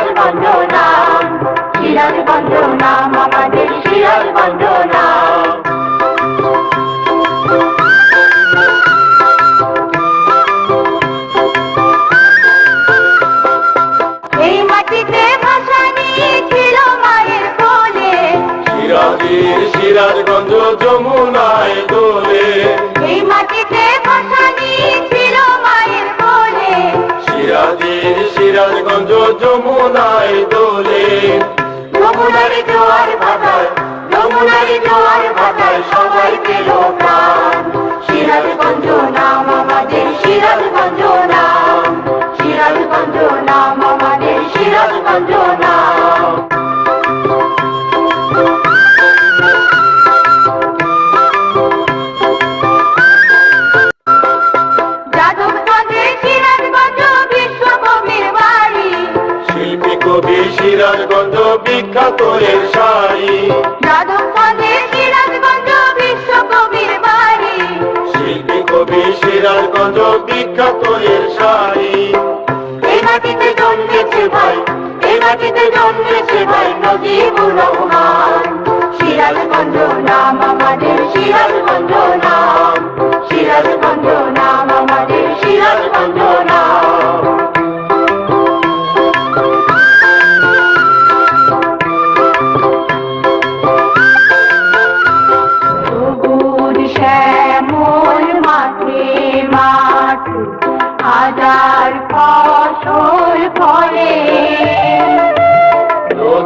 সিরাজগঞ্জ নাম সিরাজগঞ্জ নাম আমাদের সিরাজগঞ্জ নাম এই মাটিতে ভাষা নিয়ে ছিল মায়ের কোলে। সিরাজের সিরাজগঞ্জ যমুনায় দোলে এই মাটিতে সিরাজের সিরাজগঞ্জ যমুনায় দোলে। যমুনার জোয়ার ভাটায়, যমুনার জোয়ার ভাটায় সবাই পেল সিরাজগঞ্জ নাম আমাদের, সিরাজগঞ্জ নাম। সিরাজগঞ্জ নাম আমাদের, সিরাজগঞ্জ নাম। কবি সিরাজগঞ্জ বিখ্যাত এর শাড়ি। শিল্পী কবি সিরাজগঞ্জ বিখ্যাত এর শাড়ি। এই মাটিতে জন্মেছে ভাই এই মাটিতে জন্মেছে ভাই নজিবুর রহমান। সিরাজগঞ্জ নাম আমাদের সিরাজগঞ্জ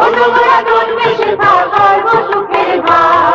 বন্ধুরা ডুববে সে সাগর সুখের ভার